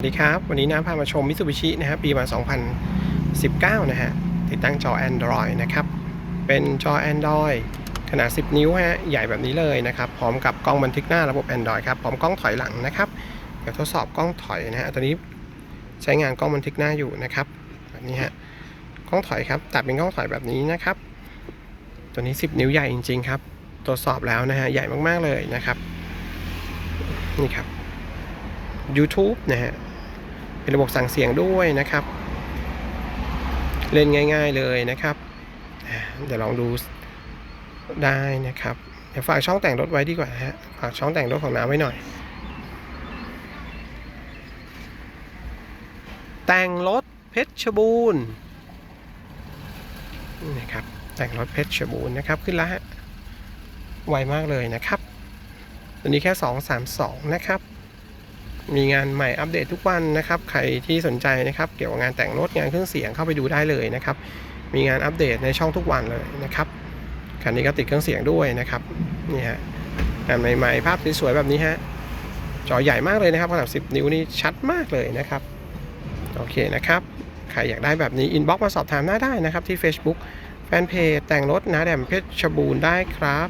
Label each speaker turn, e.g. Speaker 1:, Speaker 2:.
Speaker 1: สวัสดีครับ วันนี้น้าพามาชมมิ t ูบิชินะครับปีมา 2019 นะฮะ ติดตั้งจอ Android นะครับ เป็นจอ Android ขนาด 10 นิ้วฮะ ใหญ่แบบนี้เลยนะครับ พร้อมกับกล้องบันทึกหน้าระบบ Android ครับ พร้อมกล้องถอยหลังนะครับ เดี๋ยวทดสอบกล้องถอยนะฮะ ตอนนี้ใช้งานกล้องบันทึกหน้าอยู่นะครับ แบบนี้ฮะ กล้องถอยครับตัดเป็นกล้องถอยแบบนี้นะครับ ตัวนี้ 10 นิ้วใหญ่จริงๆครับ ตรวจสอบแล้วนะฮะ ใหญ่มากๆเลยนะครับ นี่ครับ YouTube นะฮะ เป็นระบบสั่งเสียงด้วยนะครับ เล่นง่าย ๆเลยนะครับ เดี๋ยวลองดูได้นะครับ เดี๋ยวฝากช่องแต่งรถไว้ดีกว่าฮะ ฝากช่องแต่งรถของน้าไว้หน่อย แต่งรถเพชรบูรณ์นี่นะครับ แต่งรถเพชรบูรณ์นะครับ ขึ้นแล้วฮะ ไวมากเลยนะครับ ตัวนี้แค่ 232 นะครับ มีงานใหม่อัปเดตทุกวันนะครับ ใครที่สนใจนะครับเกี่ยวกับงานแต่งรถงานเครื่องเสียงเข้าไปดูได้เลยนะครับ มีงานอัปเดตในช่องทุกวันเลยนะครับคันนี้ก็ติดเครื่องเสียงด้วยนะครับนี่ฮะงานใหม่ๆภาพสวยๆแบบนี้ฮะจอใหญ่มากเลยนะครับขนาด10 นิ้วนี่ชัดมากเลยนะครับโอเคนะครับใครอยากได้แบบนี้อินบ็อกมาสอบถามหน้าได้นะครับที่ Facebook แฟนเพจแต่งรถนาแดมเพชรบูรณ์ได้ครับ